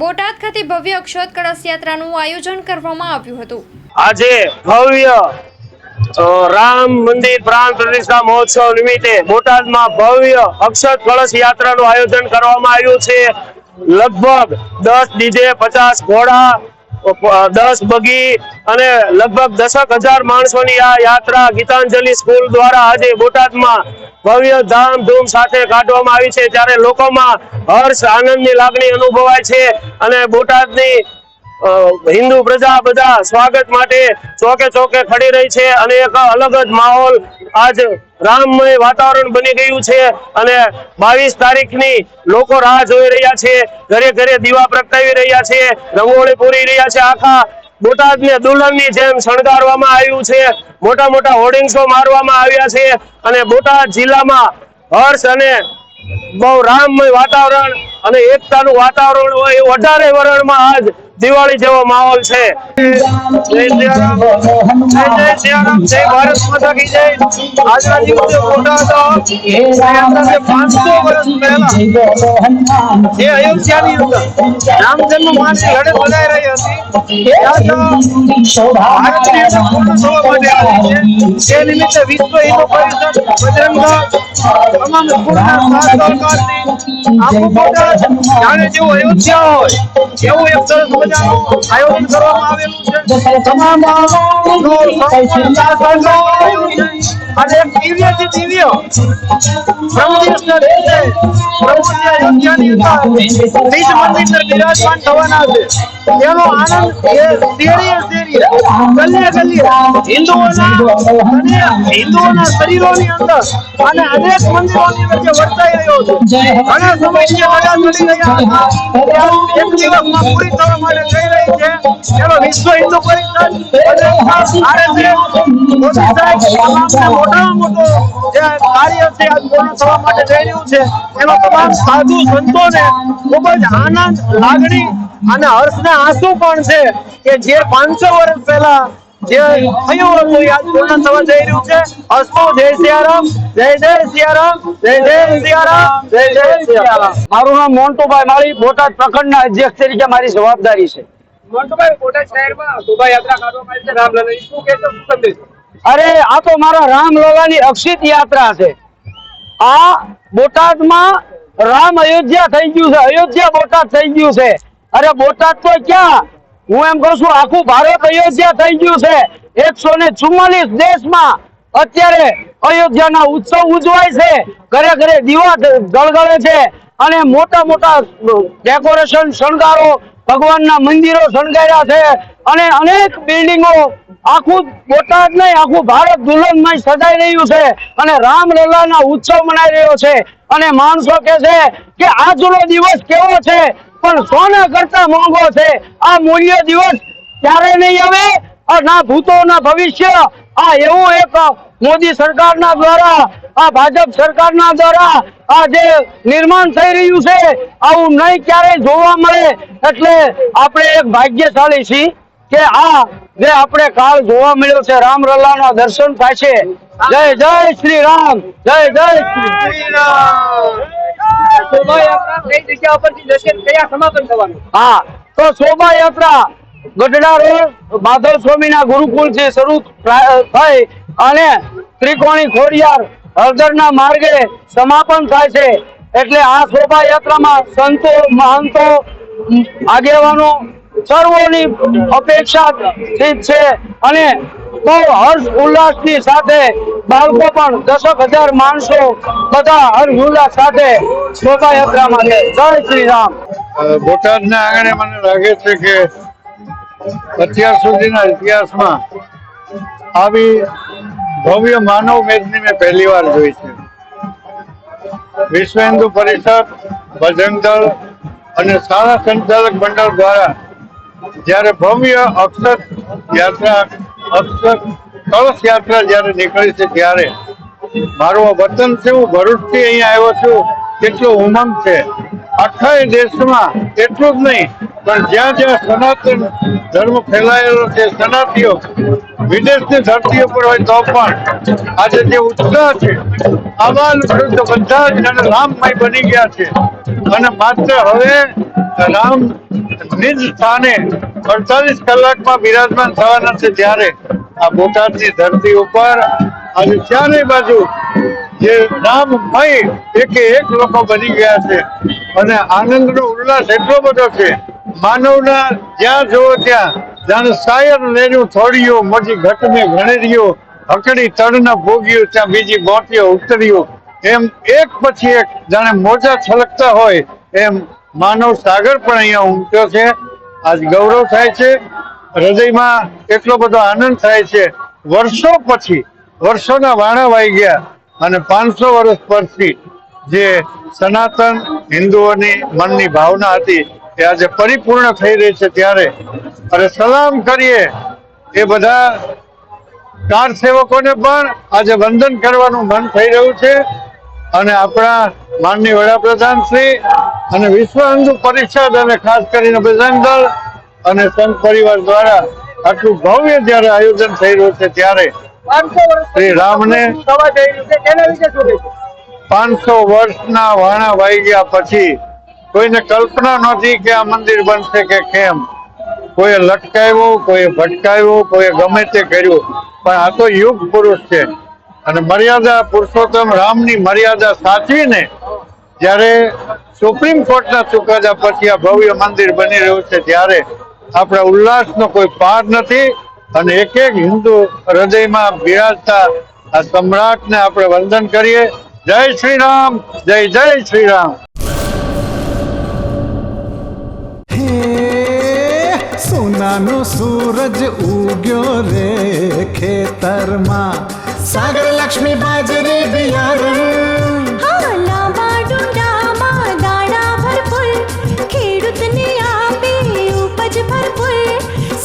બોટાદ ખાતે ભવ્ય અક્ષત કળશ યાત્રાનું આયોજન કરવામાં આવ્યું હતું. આજે ભવ્ય રામ મંદિર પ્રાણ પ્રતિષ્ઠા મહોત્સવ નિમિત્તે બોટાદમાં ભવ્ય અક્ષત કળશ યાત્રાનું આયોજન કરવામાં આવ્યું છે. લગભગ દસ ડીજે પચાસ ઘોડા દસ બગી અને લગભગ દસક હજાર માણસોની આ યાત્રા ગીતાંજલિ સ્કૂલ દ્વારા આજે બોટાદમાં ભવ્ય ધામધૂમ સાથે કાઢવામાં આવી છે. ત્યારે લોકોમાં હર્ષ, આનંદની લાગણી અનુભવાય છે અને બોટાદની હિન્દુ પ્રજા બધા સ્વાગત માટે ચોકે ચોકે ખડી રહી છે અને એક અલગ જ માહોલ આજ રામમય વાતાવરણ બની ગયું છે અને બાવીસ તારીખની લોકો રાહ જોઈ રહ્યા છે, ઘરે ઘરે દીવા પ્રગટાવી રહ્યા છે, રંગોળી પૂરી રહ્યા છે, આખા બોટાદને દુલ્હનની જેમ શણગારવામાં આવ્યું છે, મોટા મોટા હોર્ડિંગ્સો મારવામાં આવ્યા છે અને બોટાદ જિલ્લામાં હર્ષ અને બહુ રામમય વાતાવરણ અને એકતાનું વાતાવરણ હોય અઢારે વરણમાં આજ દિવાળી જેવો માહોલ છે. જય સિયારામ. જય જય સિયારામ. જય ભારત માતા કી જય. આજના દિવસે બોટાદ અંદાજે 500 વર્ષ પહેલા જે રામ જન્મની લડત વધાઈ રહી હતી. ત્યાં તો ભારતની અંદર પૂર્ણ થવા માટે આવી છે. તે નિમિત્તે વિશ્વ તમામ આખું બોટાદ જાણે જેવું અયોધ્યા હોય એવું એક સરસ મજાનું આયોજન કરવામાં આવેલું છે તમામ અને એક દિવ્યથી દિવ્ય. બ્રહ્મદેશના દિવસે પ્રભુજી અયોધ્યાની અંદર નિજ મંદિર બિરાજમાન થવાના છે. તેનો આનંદ એ શેરીએ શેરીએ ગલીએ ગલીએ હિન્દુઓના અને હિન્દુઓના શરીરોની અંદર અને અનેક મંદિરોની વચ્ચે વર્તાઈ રહ્યો છે. ઘણા સમયથી બધા મળી ગયા એક દિવસમાં પૂરી થવા માટે થઈ રહી છે. એનો વિશ્વ હિન્દુ આંસુ પણ છે કે જે પાંચસો વર્ષ પહેલા જે થયું હતું આજ પૂર્ણ થવા જઈ રહ્યું છે. અસ્તુ જય સિયારામ, જય જય સિયારામ, જય જય સિયારામ, જય જય સિયારામ. મારું નામ મોન્ટુભાઈ માળી, બોટાદ પ્રખંડના અધ્યક્ષ તરીકે મારી જવાબદારી છે. અરે, આ તો મારા રામલલાની અક્ષિત યાત્રા છે. આ બોટાદમાં રામ અયોધ્યા થઈ ગયું છે. અયોધ્યા બોટાદ થઈ ગયું છે. અરે, બોટાદ તો ક્યાં? હું એમ કહું છું, આખું ભારત અયોધ્યા થઈ ગયું છે. એકસો ને ચુમ્માલીસ દેશમાં અત્યારે અયોધ્યાના ઉત્સવ ઉજવાય છે. ઘરે ઘરે દીવા ગળગળે છે. અને મોટા મોટા ડેકોરેશન, શણગારો ભગવાનના મંદિરો શણગાર્યા છે અને અનેક બિલ્ડિંગો આખું બોટાદ નહીં, આખું ભારત દુલ્હનમય સજાઈ રહ્યું છે અને રામલલ્લાના ઉત્સવ મનાઈ રહ્યો છે. અને માણસો કે છે કે આજનો દિવસ કેવો છે? પણ સોના કરતા મોંઘો છે. આ મૂલ્ય દિવસ ક્યારે નહીં આવે? ના ભૂતો ના ભવિષ્ય, આ એવું એક મોદી સરકારના દ્વારા, આ ભાજપ સરકારના દ્વારા આ જે નિર્માણ થઈ રહ્યું છે, આવું નહીં ક્યારેય જોવા મળે. એટલે આપણે એક ભાગ્યશાળી છીએ કે આ જે આપણે કાળ જોવા મળ્યો છે રામ લલ્લાના દર્શન છે જય જય શ્રી રામ જય જય શ્રી રામ. હા, તો શોભાયાત્રા ગઢડા રોડ માધવ સ્વામીના ગુરુકુળથી શરૂ પ્રા- થઈ. અને ત્રિકોણી ખોડિયાર હળદરના માર્ગે સમાપન થાય છે. એટલે આ શોભાયાત્રામાં સંતો, મહંતો, આગેવાનો સર્વોની અપેક્ષા છે. અને બહુ હર્ષ ઉલ્લાસની સાથે બાળકો પણ દસક હજાર માણસો બધા હર્ષ ઉલ્લાસ સાથે શોભાયાત્રામાં છે. જય શ્રી રામ. બોટાદના આંગણે મને લાગે છે કે અત્યાર સુધીના ઇતિહાસમાં આવી ભવ્ય માનવ મેદની મેં પહેલી વાર જોઈ છે. વિશ્વ હિન્દુ પરિષદ, ભજન દળ અને શાળા સંચાલક મંડળ દ્વારા જ્યારે ભવ્ય અક્ષર યાત્રા અક્ષર કળશ યાત્રા જ્યારે નીકળી છે ત્યારે મારું વતન છે, હું ભરૂચથી અહીંયા આવ્યો છું, કેટલો ઉમંગ છે. આખા દેશમાં એટલું જ નહીં, પણ જ્યાં જ્યાં સનાતન ધર્મ ફેલાયેલો છે, સનાતીઓ, વિદેશની ધરતીઓ પર હોય તો પણ આજે જે ઉત્સાહ છે, આવા વૃદ્ધ બધા જ જાણે રામમય બની ગયા છે. અને માત્ર હવે રામ નિજ સ્થાને અડતાલીસ કલાકમાં બિરાજમાન થવાના છે, ત્યારે આ બોટાદની ધરતી ઉપર આજે ચારે બાજુ જે રામમય એકે એક લોકો બની ગયા છે. અને આનંદનો ઉલ્લાસ એટલો બધો છે. માનવના જ્યાં જુઓ ત્યાં જાણે શાયર લેનું થોડીઓ મોટી ઘટ મેં ગણેરિયું હકડી તળના ભોગ્યું ત્યાં બીજી મોટીઓ ઉતરીઓ. એમ એક પછી એક જાણે મોજા છલકતા હોય એમ માનવ સાગર પણ અહીંયા ઉમટ્યો છે. આજ ગૌરવ થાય છે. હૃદયમાં એટલો બધો આનંદ થાય છે. વર્ષો પછી, વર્ષોના વાણા વાઈ ગયા. અને પાંચસો વર્ષ પરથી જે સનાતન હિન્દુઓની મનની ભાવના હતી, એ આજે પરિપૂર્ણ થઈ રહી છે ત્યારે. અને સલામ કરીએ એ બધા કાર સેવકોને પણ આજે વંદન કરવાનું મન થઈ રહ્યું છે. અને આપણા માનની વડાપ્રધાન શ્રી અને વિશ્વ હિન્દુ પરિષદ અને ખાસ કરીને બજરંગ દળ અને સંત પરિવાર દ્વારા આટલું ભવ્ય જ્યારે આયોજન થઈ રહ્યું છે ત્યારે શ્રી રામને? પાંચસો વર્ષના વાણા વાઈ ગયા પછી કોઈને કલ્પના નહોતી કે આ મંદિર બનશે કે કેમ. કોઈએ લટકાવ્યો કોઈએ ભટકાવ્યો કોઈએ ગમે તે કર્યું. પણ આ તો યુગ પુરુષ છે. અને મર્યાદા પુરુષોત્તમ રામની મર્યાદા સાચવીને જ્યારે સુપ્રીમ કોર્ટના ચુકાદા પછી આ ભવ્ય મંદિર બની રહ્યું છે ત્યારે આપણા ઉલ્લાસનો કોઈ પાર નથી. અને એક એક હિન્દુ હૃદયમાં બિરાજતા આ સમ્રાટને આપણે વંદન કરીએ. જય શ્રી રામ જય જય શ્રી રામ સોનાનો સૂરજ ઉગ્યો રે ખેતરમાં. સાગર લક્ષ્મી બાજરી બિયારણ